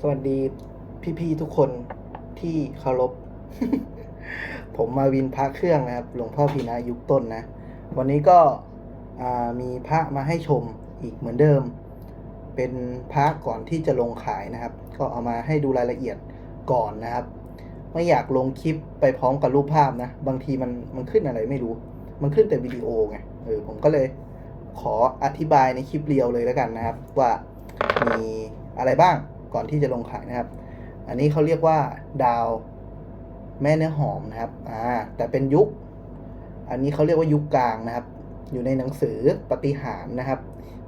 สวัสดีพี่ๆทุกคนที่เคารพ ผมมาวินพระเครื่องนะครับ หลวงพ่อพีนะยุคต้นนะ วันนี้ก็มีพระมาให้ชมอีกเหมือนเดิม เป็นพระก่อนที่จะลงขายนะครับ ก็เอามาให้ดูรายละเอียดก่อนนะครับ ไม่อยากลงคลิปไปพร้อมกับรูปภาพนะ บางทีมันมันขึ้นอะไรไม่รู้ มันขึ้นแต่วิดีโอไง เออผมก็เลยขออธิบายในคลิปเรียวเลยแล้วกันนะครับ ว่ามีอะไรบ้าง ก่อนที่จะลงขายนะครับ อันนี้เขาเรียกว่าดาวแม่เนื้อหอมนะครับอ่าแต่เป็นยุค อันนี้เขาเรียกว่ายุคกลางนะครับ อยู่ในหนังสือปฏิหารนะครับ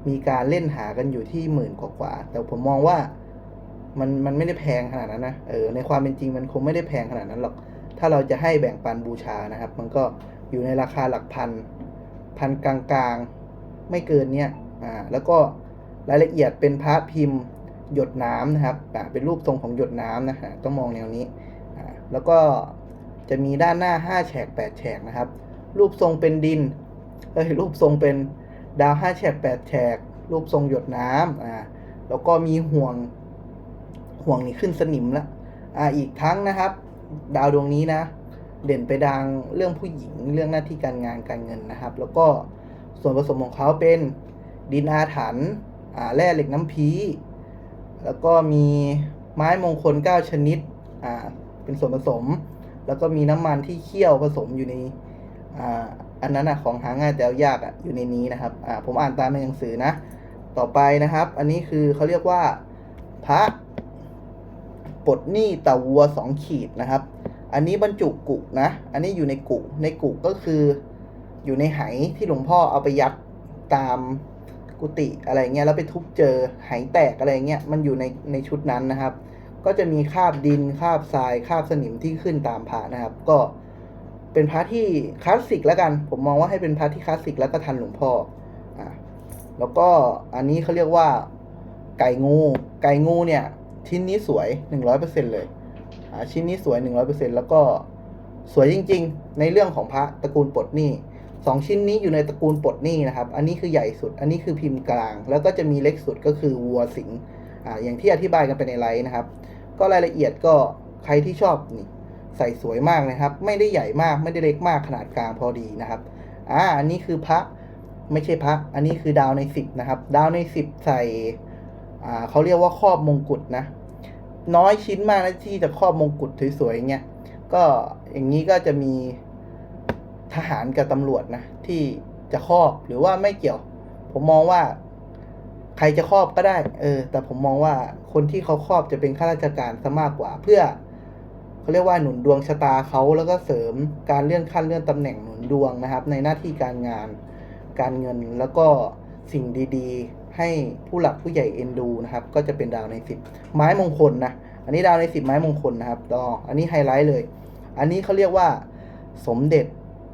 มีการเล่นหากันอยู่ที่หมื่นกว่าๆแต่ผมมองว่ามันมันไม่ได้แพงขนาดนั้นนะเออในความเป็นจริงมันคงไม่ได้แพงขนาดนั้นหรอก ถ้าเราจะให้แบ่งปันบูชานะครับ มันก็อยู่ในราคาหลักพันพันกลางๆ ไม่เกินเนี้ยอ่าแล้วก็รายละเอียดเป็นพระพิมพ์ หยดน้ำนะครับเป็นรูปทรงของหยดน้ำนะฮะต้องมองแนวนี้ แล้วก็จะมีด้านหน้าห้าแฉกแปดแฉกนะครับ รูปทรงเป็นดินเอ้ยรูปทรงเป็นดาวห้าแฉกแปดแฉก รูปทรงหยดน้ำอ่าแล้วก็มีห่วงห่วงนี่ขึ้นสนิมละอ่าอีกทั้งนะครับ ดาวดวงนี้นะ เด่นไปดังเรื่องผู้หญิงเรื่องหน้าที่การงานการเงินนะครับ แล้วก็ส่วนผสมของเขาเป็นดินอาถรรพ์อ่าแร่เหล็กน้ำพี แล้วก็มีไม้มงคล 9 ชนิด อ่า เป็นส่วนผสม แล้วก็มีน้ำมันที่เคี่ยวผสมอยู่ใน อ่า อันนั้นอะของหาง่ายแต่เอายากอะอยู่ในนี้นะครับ อ่า ผมอ่านตามในหนังสือนะ ต่อไปนะครับ อันนี้คือเขาเรียกว่าพระปลดหนี้ตะวัวสองขีดนะครับ อันนี้บรรจุกุนะ อันนี้อยู่ในกุ ในกุก็คืออยู่ในไหที่หลวงพ่อเอาไปยัดตาม กุฏิอะไรเงี้ยแล้วไปทุบเจอไหแตกอะไรเงี้ยมันอยู่ในในชุดนั้นนะครับ ก็จะมีคราบดินคราบทรายคราบสนิมที่ขึ้นตามพระนะครับ ก็เป็นพระที่คลาสสิกแล้วกัน ผมมองว่าให้เป็นพระที่คลาสสิกแล้วก็ทันหลวงพ่ออ่าแล้วก็อันนี้เขาเรียกว่าไก่งู ไก่งูเนี่ยชิ้นนี้สวยหนึ่งร้อยเปอร์เซ็นเลยอ่าชิ้นนี้สวย 100%แล้วก็สวยจริง ๆ ในเรื่องของพระตระกูลปลดหนี้ สองชิ้นนี้อยู่ในตระกูลปลดหนี้นะครับ อันนี้คือใหญ่สุด อันนี้คือพิมพ์กลาง แล้วก็จะมีเล็กสุดก็คือวัวสิงอ่าอย่างที่อธิบายกันไปในไลน์นะครับ ก็รายละเอียดก็ใครที่ชอบนี่ใส่สวยมากนะครับ ไม่ได้ใหญ่มากไม่ได้เล็กมากขนาดกลางพอดีนะครับอ่าอันนี้คือพระไม่ใช่พระ อันนี้คือดาวในสิบนะครับ ดาวในสิบใส่อ่าเขาเรียกว่าครอบมงกุฎนะ น้อยชิ้นมากนะที่จะครอบมงกุฎสวยๆเงี้ยก็อย่างนี้ก็จะมี ทหารกับตำรวจนะ ที่จะครอบหรือว่าไม่เกี่ยว ผมมองว่า ใครจะครอบก็ได้ เออ แต่ผมมองว่าคนที่เขาครอบจะเป็นข้าราชการซะมากกว่า เพื่อเขาเรียกว่าหนุนดวงชะตาเขาแล้วก็เสริมการเลื่อนขั้นเลื่อนตำแหน่งหนุนดวงนะครับ ในหน้าที่การงาน การเงินแล้วก็สิ่งดีๆ ให้ผู้หลักผู้ใหญ่เอ็นดูนะครับ ก็จะเป็นดาวในสิบไม้มงคลนะอันนี้ดาวในสิบไม้มงคลนะครับต่ออันนี้ไฮไลท์เลย อันนี้เขาเรียกว่าสมเด็จ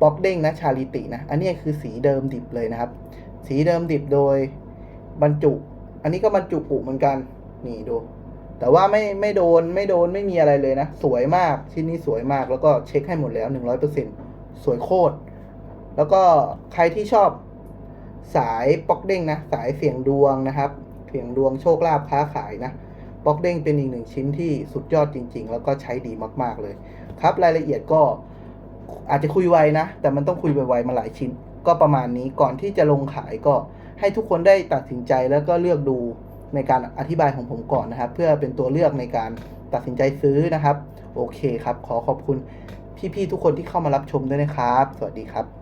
ป๊อกเด้งนะชาลิตินะ อันนี้คือสีเดิมดิบเลยนะครับ สีเดิมดิบโดยบรรจุ อันนี้ก็บรรจุปุเหมือนกัน นี่ดู แต่ว่าไม่ไม่โดนไม่โดนไม่มีอะไรเลยนะ สวยมากชิ้นนี้สวยมากแล้วก็เช็คให้หมดแล้วหนึ่งร้อยเปอร์เซ็นสวยโคตร แล้วก็ใครที่ชอบสายป๊อกเด้งนะ สายเสี่ยงดวงนะครับ เสี่ยงดวงโชคลาภค้าขายนะบล็อกเด้งเป็นอีกหนึ่งชิ้นที่สุดยอดจริง ๆ แล้วก็ใช้ดีมาก ๆเลย ครับรายละเอียดก็ อาจจะคุยไวนะ แต่มันต้องคุยไวๆมาหลายชิ้น ก็ประมาณนี้ก่อนที่จะลงขายก็ให้ทุกคนได้ตัดสินใจแล้วก็เลือกดูในการอธิบายของผมก่อนนะครับ เพื่อเป็นตัวเลือกในการตัดสินใจซื้อนะครับ โอเคครับ ขอขอบคุณพี่ๆทุกคนที่เข้ามารับชมด้วยนะครับ สวัสดีครับ